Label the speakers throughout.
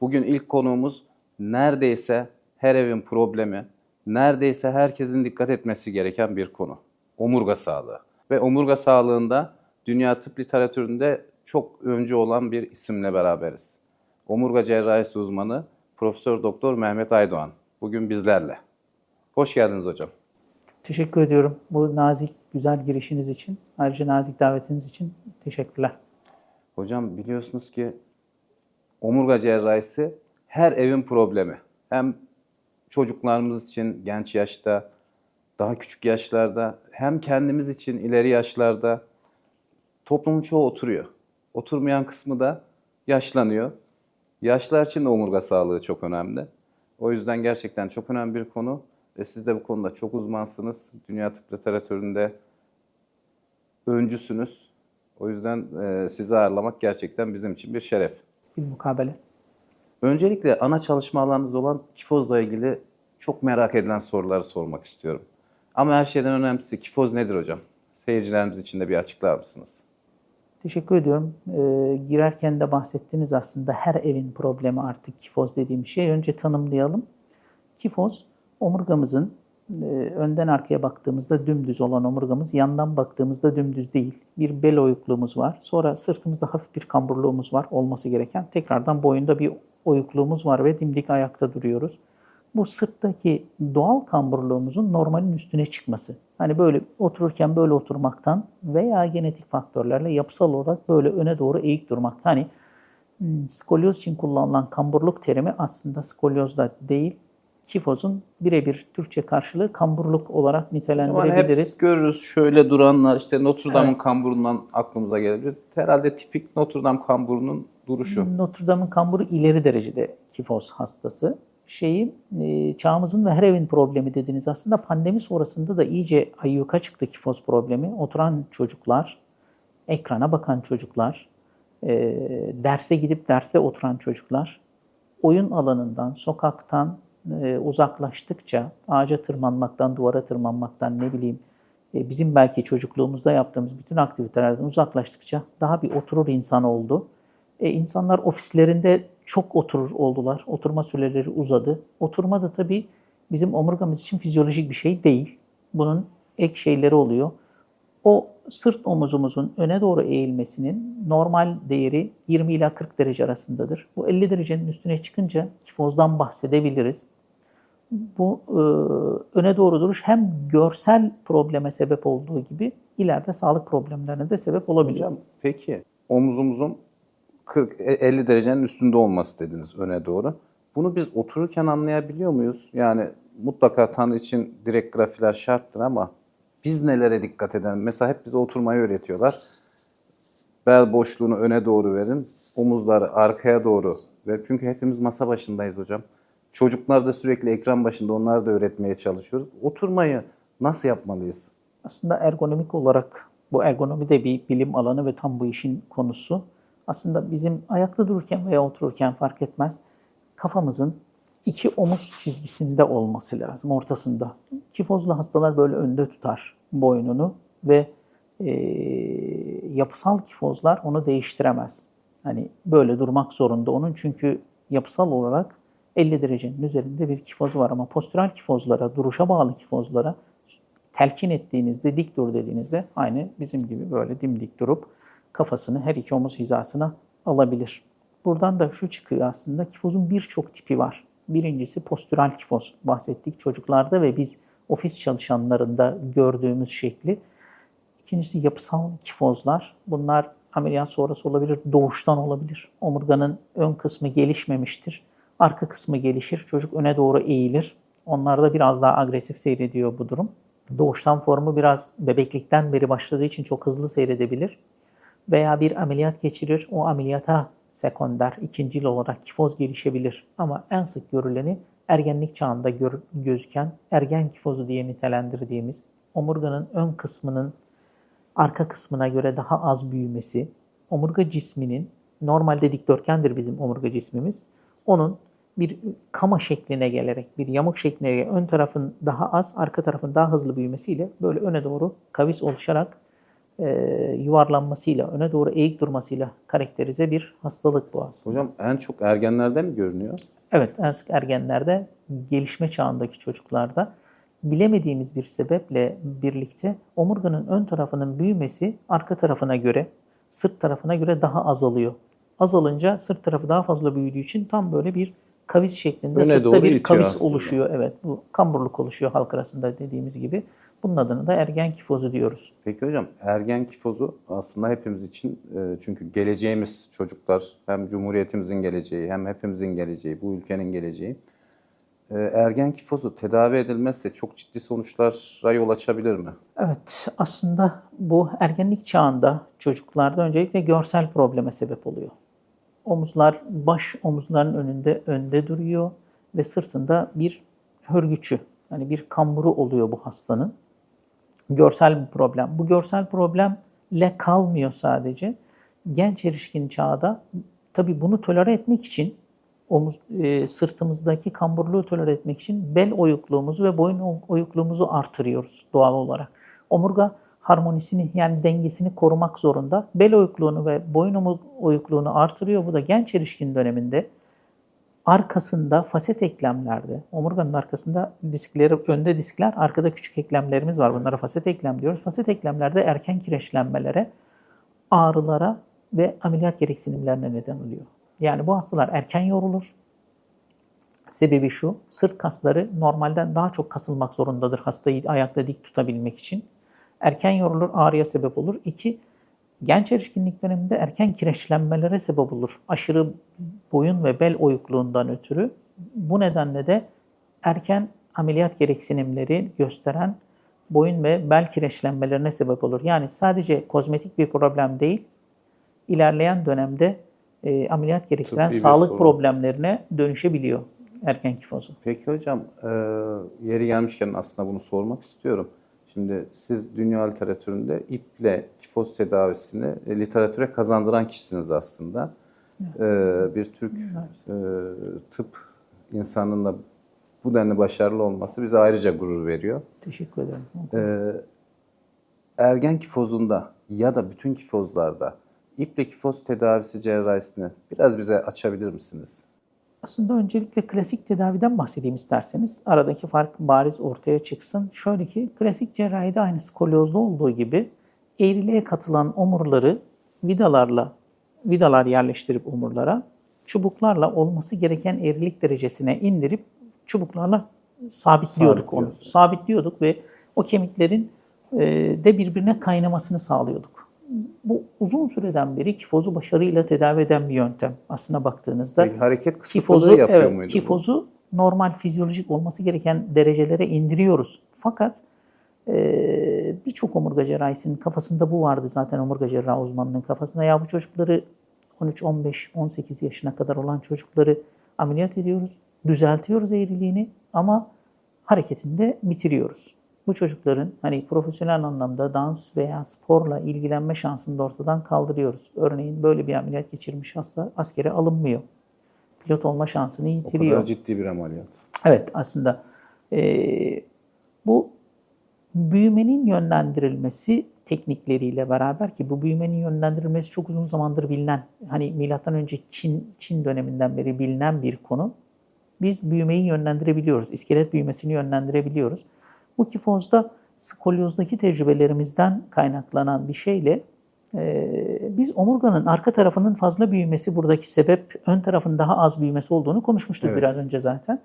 Speaker 1: Bugün ilk konuğumuz neredeyse her evin problemi, neredeyse herkesin dikkat etmesi gereken bir konu. Omurga sağlığı. Ve omurga sağlığında dünya tıp literatüründe çok öncü olan bir isimle beraberiz. Omurga cerrahisi uzmanı Profesör Doktor Mehmet Aydoğan bugün bizlerle. Hoş geldiniz hocam.
Speaker 2: Teşekkür ediyorum bu nazik, güzel girişiniz için. Ayrıca nazik davetiniz için teşekkürler.
Speaker 1: Hocam biliyorsunuz ki omurga cerrahisi her evin problemi. Hem çocuklarımız için genç yaşta, daha küçük yaşlarda, hem kendimiz için ileri yaşlarda toplumun çoğu oturuyor. Oturmayan kısmı da yaşlanıyor. Yaşlılar için de omurga sağlığı çok önemli. O yüzden gerçekten çok önemli bir konu. Ve siz de bu konuda çok uzmansınız. Dünya tıp literatüründe öncüsünüz. O yüzden e, sizi ağırlamak gerçekten bizim için bir şeref.
Speaker 2: Bir mukabele.
Speaker 1: Öncelikle ana çalışma alanınız olan kifozla ilgili çok merak edilen soruları sormak istiyorum. Ama her şeyden önemlisi kifoz nedir hocam? Seyircilerimiz için de bir açıklar mısınız?
Speaker 2: Teşekkür ediyorum. Ee, girerken de bahsettiniz aslında her evin problemi artık kifoz dediğim şey. Önce tanımlayalım. Kifoz, omurgamızın önden arkaya baktığımızda dümdüz olan omurgamız, yandan baktığımızda dümdüz değil. Bir bel oyukluğumuz var. Sonra sırtımızda hafif bir kamburluğumuz var olması gereken. Tekrardan boyunda bir oyukluğumuz var ve dimdik ayakta duruyoruz. Bu sırttaki doğal kamburluğumuzun normalin üstüne çıkması. Hani böyle otururken böyle oturmaktan veya genetik faktörlerle yapısal olarak böyle öne doğru eğik durmak. Hani hmm, skolyoz için kullanılan kamburluk terimi aslında skolyoz da değil, kifozun birebir Türkçe karşılığı kamburluk olarak nitelendirebiliriz.
Speaker 1: hep görürüz şöyle duranlar işte Notre Dame'ın
Speaker 2: Evet.
Speaker 1: kamburundan aklımıza gelebilir. Herhalde tipik Notre Dame kamburunun duruşu.
Speaker 2: Notre Dame'ın kamburu ileri derecede kifoz hastası. Şeyi e, çağımızın ve her evin problemi dediniz. Aslında pandemi sonrasında da iyice ayyuka çıktı kifoz problemi. Oturan çocuklar, ekrana bakan çocuklar, e, derse gidip derste oturan çocuklar, oyun alanından, sokaktan e, uzaklaştıkça, ağaca tırmanmaktan, duvara tırmanmaktan ne bileyim, e, bizim belki çocukluğumuzda yaptığımız bütün aktivitelerden uzaklaştıkça daha bir oturur insan oldu. E, insanlar ofislerinde çok oturur oldular. Oturma süreleri uzadı. Oturma da tabii bizim omurgamız için fizyolojik bir şey değil. Bunun ek şeyleri oluyor. O sırt omuzumuzun öne doğru eğilmesinin normal değeri 20 ila 40 derece arasındadır. Bu 50 derecenin üstüne çıkınca kifozdan bahsedebiliriz. Bu e, öne doğru duruş hem görsel probleme sebep olduğu gibi ileride sağlık problemlerine de sebep olabilir.
Speaker 1: Hocam peki omuzumuzun 40 e, 50 derecenin üstünde olması dediniz öne doğru. Bunu biz otururken anlayabiliyor muyuz? Yani mutlaka tanı için direkt grafiler şarttır ama biz nelere dikkat edelim? Mesela hep bize oturmayı öğretiyorlar. Bel boşluğunu öne doğru verin, omuzları arkaya doğru ver. Çünkü hepimiz masa başındayız hocam. Çocuklar da sürekli ekran başında, onları da öğretmeye çalışıyoruz. Oturmayı nasıl yapmalıyız?
Speaker 2: Aslında ergonomik olarak bu ergonomi de bir bilim alanı ve tam bu işin konusu. Aslında bizim ayakta dururken veya otururken fark etmez. Kafamızın iki omuz çizgisinde olması lazım, ortasında. Kifozlu hastalar böyle önde tutar boynunu ve e, yapısal kifozlar onu değiştiremez. Hani böyle durmak zorunda onun çünkü yapısal olarak 50 derecenin üzerinde bir kifozu var ama postüral kifozlara, duruşa bağlı kifozlara telkin ettiğinizde, dik dur dediğinizde aynı bizim gibi böyle dimdik durup kafasını her iki omuz hizasına alabilir. Buradan da şu çıkıyor aslında kifozun birçok tipi var. Birincisi postüral kifoz bahsettik çocuklarda ve biz ofis çalışanlarında gördüğümüz şekli. İkincisi yapısal kifozlar. Bunlar ameliyat sonrası olabilir, doğuştan olabilir. Omurganın ön kısmı gelişmemiştir. Arka kısmı gelişir, çocuk öne doğru eğilir. Onlarda biraz daha agresif seyrediyor bu durum. Doğuştan formu biraz bebeklikten beri başladığı için çok hızlı seyredebilir. Veya bir ameliyat geçirir, o ameliyata sekonder, ikincil olarak kifoz gelişebilir. Ama en sık görüleni ergenlik çağında gör- gözüken ergen kifozu diye nitelendirdiğimiz omurganın ön kısmının arka kısmına göre daha az büyümesi, omurga cisminin normalde dikdörtgendir bizim omurga cismimiz. Onun bir kama şekline gelerek, bir yamuk şekline ön tarafın daha az, arka tarafın daha hızlı büyümesiyle böyle öne doğru kavis oluşarak e, yuvarlanmasıyla, öne doğru eğik durmasıyla karakterize bir hastalık bu aslında.
Speaker 1: Hocam en çok ergenlerde mi görünüyor?
Speaker 2: Evet, en sık ergenlerde, gelişme çağındaki çocuklarda bilemediğimiz bir sebeple birlikte omurganın ön tarafının büyümesi arka tarafına göre, sırt tarafına göre daha azalıyor. Azalınca sırt tarafı daha fazla büyüdüğü için tam böyle bir kavis şeklinde
Speaker 1: Öne
Speaker 2: sırtta bir kavis
Speaker 1: aslında.
Speaker 2: oluşuyor. Evet, bu kamburluk oluşuyor halk arasında dediğimiz gibi. Bunun adını da ergen kifozu diyoruz.
Speaker 1: Peki hocam ergen kifozu aslında hepimiz için e, çünkü geleceğimiz çocuklar hem cumhuriyetimizin geleceği hem hepimizin geleceği, bu ülkenin geleceği. E, Ergen kifozu tedavi edilmezse çok ciddi sonuçlara yol açabilir mi?
Speaker 2: Evet, aslında bu ergenlik çağında çocuklarda öncelikle görsel probleme sebep oluyor. Omuzlar, baş omuzların önünde önde duruyor ve sırtında bir hörgüçü, yani bir kamburu oluyor bu hastanın. Görsel bir problem. Bu görsel problemle kalmıyor sadece. Genç erişkin çağda tabii bunu tolere etmek için omuz, e, sırtımızdaki kamburluğu tolere etmek için bel oyukluğumuzu ve boyun oyukluğumuzu artırıyoruz doğal olarak. Omurga harmonisini yani dengesini korumak zorunda. Bel oyukluğunu ve boyun oyukluğunu artırıyor. Bu da genç erişkin döneminde arkasında faset eklemlerde, omurganın arkasında diskleri, önde diskler, arkada küçük eklemlerimiz var. Bunlara faset eklem diyoruz. Faset eklemlerde erken kireçlenmelere, ağrılara ve ameliyat gereksinimlerine neden oluyor. Yani bu hastalar erken yorulur. Sebebi şu, sırt kasları normalden daha çok kasılmak zorundadır hastayı ayakta dik tutabilmek için. Erken yorulur, ağrıya sebep olur. İki, genç erişkinlik döneminde erken kireçlenmelere sebep olur. Aşırı boyun ve bel oyukluğundan ötürü. Bu nedenle de erken ameliyat gereksinimleri gösteren boyun ve bel kireçlenmelerine sebep olur. Yani sadece kozmetik bir problem değil, ilerleyen dönemde e, ameliyat gerektiren
Speaker 1: Tıbbi
Speaker 2: sağlık
Speaker 1: sorun.
Speaker 2: problemlerine dönüşebiliyor erken kifozu.
Speaker 1: Peki hocam e, yeri gelmişken aslında bunu sormak istiyorum. Şimdi siz dünya literatüründe iple kifoz tedavisini e, literatüre kazandıran kişisiniz aslında. E, bir Türk e, tıp insanının da bu denli başarılı olması bize ayrıca gurur veriyor.
Speaker 2: Teşekkür ederim.
Speaker 1: Ee, ergen kifozunda ya da bütün kifozlarda iple kifoz tedavisi cerrahisini biraz bize açabilir misiniz?
Speaker 2: Aslında öncelikle klasik tedaviden bahsedeyim isterseniz. Aradaki fark bariz ortaya çıksın. Şöyle ki klasik cerrahide aynı skolyozda olduğu gibi eğriliğe katılan omurları vidalarla vidalar yerleştirip omurlara çubuklarla olması gereken eğrilik derecesine indirip çubuklarla sabitliyorduk onu.
Speaker 1: Sabitliyorduk.
Speaker 2: Ve o kemiklerin e, de birbirine kaynamasını sağlıyorduk. Bu uzun süreden beri kifozu başarıyla tedavi eden bir yöntem aslına baktığınızda.
Speaker 1: Peki hareket
Speaker 2: Kifozu,
Speaker 1: yapıyor
Speaker 2: evet,
Speaker 1: muydu? bu?
Speaker 2: kifozu normal fizyolojik olması gereken derecelere indiriyoruz. Fakat e, birçok omurga cerrahisinin kafasında bu vardı zaten omurga cerrahı uzmanının kafasında. Ya bu çocukları 13, 15, 18 yaşına kadar olan çocukları ameliyat ediyoruz, düzeltiyoruz eğriliğini ama hareketini de bitiriyoruz. Bu çocukların hani profesyonel anlamda dans veya sporla ilgilenme şansını da ortadan kaldırıyoruz. Örneğin böyle bir ameliyat geçirmiş hasta askere alınmıyor. Pilot olma şansını
Speaker 1: O
Speaker 2: yitiriyor.
Speaker 1: kadar ciddi bir ameliyat.
Speaker 2: Evet aslında eee, bu büyümenin yönlendirilmesi teknikleriyle beraber ki bu büyümenin yönlendirilmesi çok uzun zamandır bilinen hani milattan önce Çin Çin döneminden beri bilinen bir konu. Biz büyümeyi yönlendirebiliyoruz. iskelet büyümesini yönlendirebiliyoruz. Bu kifozda skolyozdaki tecrübelerimizden kaynaklanan bir şeyle ee, biz omurganın arka tarafının fazla büyümesi buradaki sebep, ön tarafın daha az büyümesi olduğunu konuşmuştuk
Speaker 1: Evet.
Speaker 2: biraz önce zaten.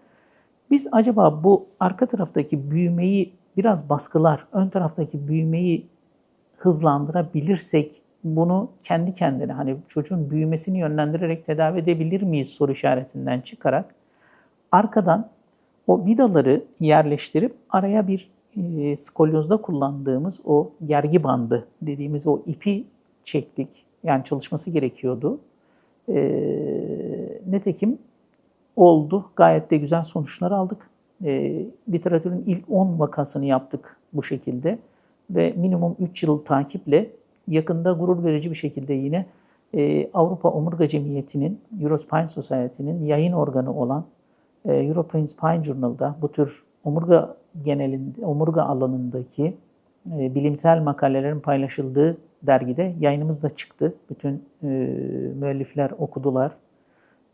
Speaker 2: Biz acaba bu arka taraftaki büyümeyi biraz baskılar, ön taraftaki büyümeyi hızlandırabilirsek bunu kendi kendine hani çocuğun büyümesini yönlendirerek tedavi edebilir miyiz soru işaretinden çıkarak arkadan o vidaları yerleştirip araya bir e, skolyozda kullandığımız o gergi bandı dediğimiz o ipi çektik. Yani çalışması gerekiyordu. E, nitekim oldu. Gayet de güzel sonuçlar aldık. E, literatürün ilk 10 vakasını yaptık bu şekilde. Ve minimum 3 yıl takiple yakında gurur verici bir şekilde yine e, Avrupa Omurga Cemiyeti'nin, Eurospine Society'nin yayın organı olan e, European Spine Journal'da bu tür omurga genelinde, omurga alanındaki e, bilimsel makalelerin paylaşıldığı dergide yayınımız da çıktı. Bütün e, müellifler okudular.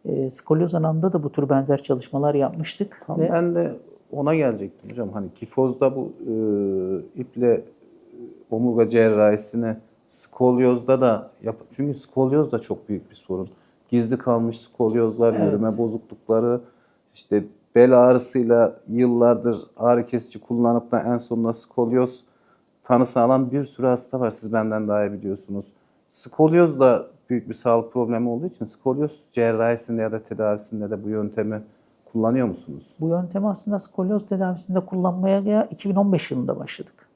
Speaker 2: E, skolyoz alanında da bu tür benzer çalışmalar yapmıştık.
Speaker 1: Tam
Speaker 2: ve
Speaker 1: ben de ona gelecektim hocam. Hani kifozda bu e, iple e, omurga cerrahisini skolyozda da yap çünkü skolyoz da çok büyük bir sorun. Gizli kalmış skolyozlar,
Speaker 2: Evet.
Speaker 1: yürüme bozuklukları, işte bel ağrısıyla yıllardır ağrı kesici kullanıp da en sonunda skolyoz tanısı alan bir sürü hasta var. Siz benden daha iyi biliyorsunuz. Skolyoz da büyük bir sağlık problemi olduğu için skolyoz cerrahisinde ya da tedavisinde de bu yöntemi kullanıyor musunuz?
Speaker 2: Bu yöntemi aslında skolyoz tedavisinde kullanmaya ya 2015 yılında başladık.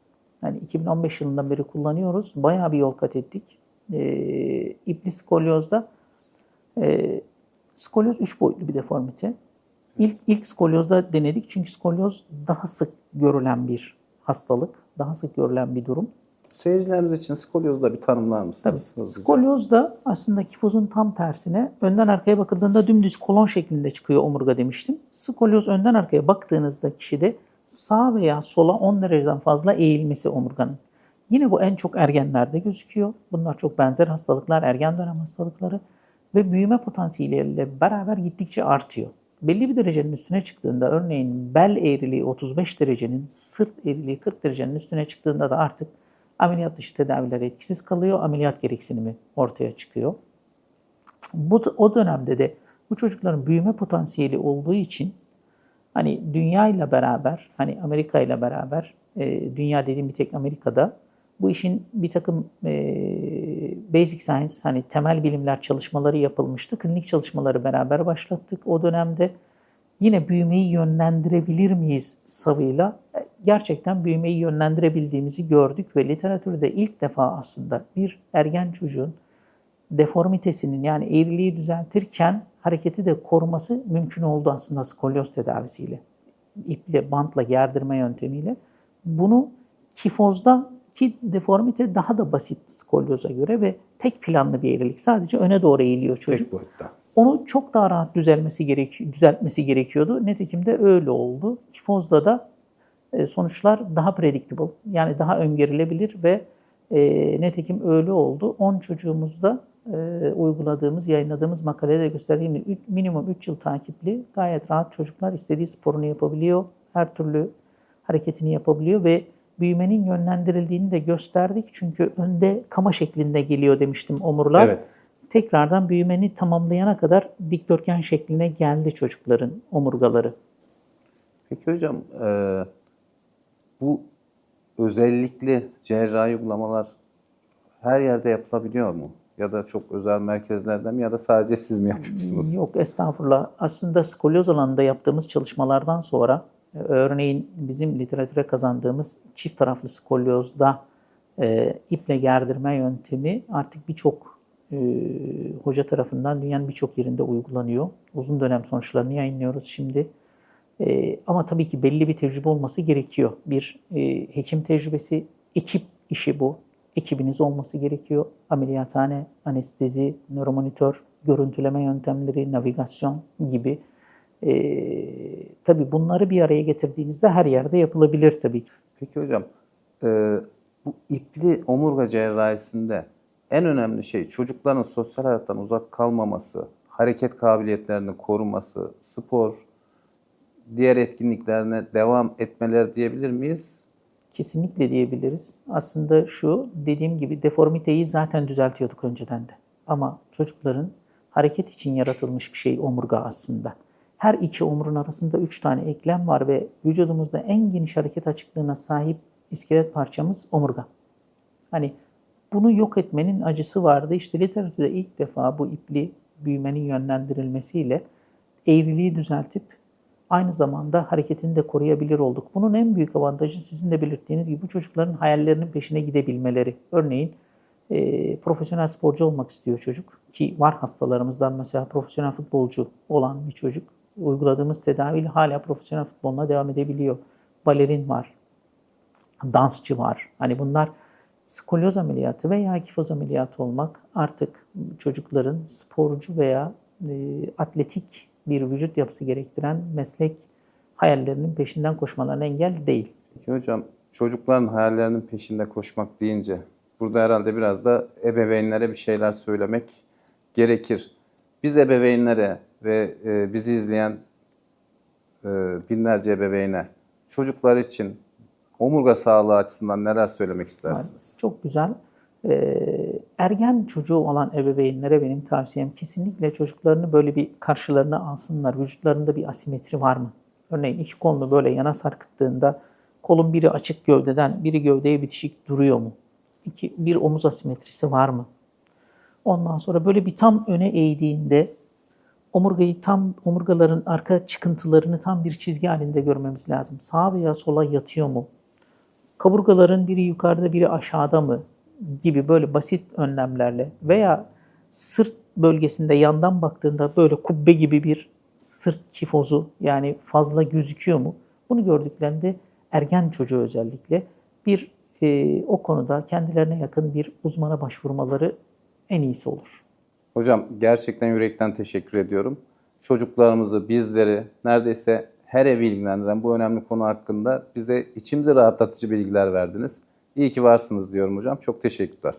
Speaker 2: Yani 2015 yılından beri kullanıyoruz. Bayağı bir yol kat ettik. Ee, ipli skolyozda e, skolyoz 3 boyutlu bir deformite. İlk, ilk skolyozda denedik çünkü skolyoz daha sık görülen bir hastalık. Daha sık görülen bir durum.
Speaker 1: Seyircilerimiz için skolyozu da bir tanımlar mısınız?
Speaker 2: Tabii.
Speaker 1: Hızlıca.
Speaker 2: Skolyoz da aslında kifozun tam tersine önden arkaya bakıldığında dümdüz kolon şeklinde çıkıyor omurga demiştim. Skolyoz önden arkaya baktığınızda kişide sağ veya sola 10 dereceden fazla eğilmesi omurganın. Yine bu en çok ergenlerde gözüküyor. Bunlar çok benzer hastalıklar, ergen dönem hastalıkları ve büyüme potansiyeliyle beraber gittikçe artıyor. Belli bir derecenin üstüne çıktığında örneğin bel eğriliği 35 derecenin, sırt eğriliği 40 derecenin üstüne çıktığında da artık ameliyat dışı tedaviler etkisiz kalıyor. Ameliyat gereksinimi ortaya çıkıyor. Bu o dönemde de bu çocukların büyüme potansiyeli olduğu için hani dünya ile beraber, hani Amerika ile beraber, e, dünya dediğim bir tek Amerika'da bu işin bir takım e, basic science, hani temel bilimler çalışmaları yapılmıştı. Klinik çalışmaları beraber başlattık. O dönemde yine büyümeyi yönlendirebilir miyiz savıyla e, gerçekten büyümeyi yönlendirebildiğimizi gördük ve literatürde ilk defa aslında bir ergen çocuğun deformitesinin yani eğriliği düzeltirken hareketi de koruması mümkün oldu aslında skolyoz tedavisiyle. İple, bantla gerdirme yöntemiyle. Bunu kifozda ki deformite daha da basit skolyoza göre ve tek planlı bir eğrilik. Sadece öne doğru eğiliyor çocuk.
Speaker 1: Tek boyutta.
Speaker 2: Onu çok daha rahat düzelmesi gerek, düzeltmesi gerekiyordu. Nitekim de öyle oldu. Kifozda da sonuçlar daha predictable yani daha öngörülebilir ve e, nitekim öyle oldu. 10 çocuğumuzda e, uyguladığımız, yayınladığımız makalede gösterdiğim üç- minimum 3 yıl takipli gayet rahat çocuklar istediği sporunu yapabiliyor. Her türlü hareketini yapabiliyor ve büyümenin yönlendirildiğini de gösterdik. Çünkü önde kama şeklinde geliyor demiştim omurlar
Speaker 1: Evet.
Speaker 2: tekrardan büyümeni tamamlayana kadar dikdörtgen şekline geldi çocukların omurgaları.
Speaker 1: Peki hocam e, bu özellikle cerrahi uygulamalar her yerde yapılabiliyor mu? Ya da çok özel merkezlerde mi ya da sadece siz mi yapıyorsunuz?
Speaker 2: Yok estağfurullah. Aslında skolyoz alanında yaptığımız çalışmalardan sonra e, örneğin bizim literatüre kazandığımız çift taraflı skolyozda e, iple gerdirme yöntemi artık birçok e, hoca tarafından dünyanın birçok yerinde uygulanıyor. Uzun dönem sonuçlarını yayınlıyoruz şimdi. E, ama tabii ki belli bir tecrübe olması gerekiyor. Bir e, hekim tecrübesi, ekip işi bu. Ekibiniz olması gerekiyor. Ameliyathane, anestezi, nöromonitör, görüntüleme yöntemleri, navigasyon gibi. E, tabii bunları bir araya getirdiğinizde her yerde yapılabilir tabii ki.
Speaker 1: Peki hocam e, bu ipli omurga cerrahisinde en önemli şey çocukların sosyal hayattan uzak kalmaması, hareket kabiliyetlerini koruması, spor, diğer etkinliklerine devam etmeleri diyebilir miyiz?
Speaker 2: Kesinlikle diyebiliriz. Aslında şu dediğim gibi deformiteyi zaten düzeltiyorduk önceden de. Ama çocukların hareket için yaratılmış bir şey omurga aslında. Her iki omurun arasında üç tane eklem var ve vücudumuzda en geniş hareket açıklığına sahip iskelet parçamız omurga. Hani bunu yok etmenin acısı vardı. İşte literatürde ilk defa bu ipli büyümenin yönlendirilmesiyle eğriliği düzeltip aynı zamanda hareketini de koruyabilir olduk. Bunun en büyük avantajı sizin de belirttiğiniz gibi bu çocukların hayallerinin peşine gidebilmeleri. Örneğin e, profesyonel sporcu olmak istiyor çocuk ki var hastalarımızdan mesela profesyonel futbolcu olan bir çocuk uyguladığımız tedaviyle hala profesyonel futboluna devam edebiliyor. Balerin var, dansçı var. Hani bunlar skolyoz ameliyatı veya kifoz ameliyatı olmak artık çocukların sporcu veya e, atletik bir vücut yapısı gerektiren meslek hayallerinin peşinden koşmalarına engel değil.
Speaker 1: Peki hocam çocukların hayallerinin peşinde koşmak deyince burada herhalde biraz da ebeveynlere bir şeyler söylemek gerekir. Biz ebeveynlere ve e, bizi izleyen e, binlerce ebeveyne çocuklar için omurga sağlığı açısından neler söylemek istersiniz?
Speaker 2: Çok güzel. Ee, ergen çocuğu olan ebeveynlere benim tavsiyem kesinlikle çocuklarını böyle bir karşılarına alsınlar. Vücutlarında bir asimetri var mı? Örneğin iki kolunu böyle yana sarkıttığında kolun biri açık gövdeden, biri gövdeye bitişik duruyor mu? İki, bir omuz asimetrisi var mı? Ondan sonra böyle bir tam öne eğdiğinde omurgayı tam omurgaların arka çıkıntılarını tam bir çizgi halinde görmemiz lazım. Sağa veya sola yatıyor mu? Kaburgaların biri yukarıda biri aşağıda mı gibi böyle basit önlemlerle veya sırt bölgesinde yandan baktığında böyle kubbe gibi bir sırt kifozu yani fazla gözüküyor mu? Bunu gördüklerinde ergen çocuğu özellikle bir e, o konuda kendilerine yakın bir uzmana başvurmaları en iyisi olur.
Speaker 1: Hocam gerçekten yürekten teşekkür ediyorum. Çocuklarımızı, bizleri neredeyse her evi ilgilendiren bu önemli konu hakkında bize içimizi rahatlatıcı bilgiler verdiniz. İyi ki varsınız diyorum hocam. Çok teşekkürler.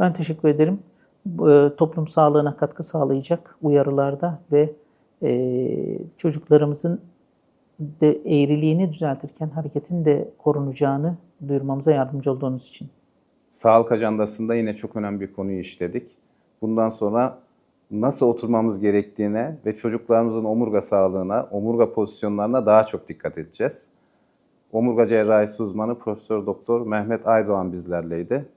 Speaker 2: Ben teşekkür ederim. E, Toplum sağlığına katkı sağlayacak uyarılarda ve e, çocuklarımızın de eğriliğini düzeltirken hareketin de korunacağını duyurmamıza yardımcı olduğunuz için.
Speaker 1: Sağlık ajandasında yine çok önemli bir konuyu işledik. Bundan sonra nasıl oturmamız gerektiğine ve çocuklarımızın omurga sağlığına, omurga pozisyonlarına daha çok dikkat edeceğiz. Omurga cerrahisi uzmanı Profesör Doktor Mehmet Aydoğan bizlerleydi.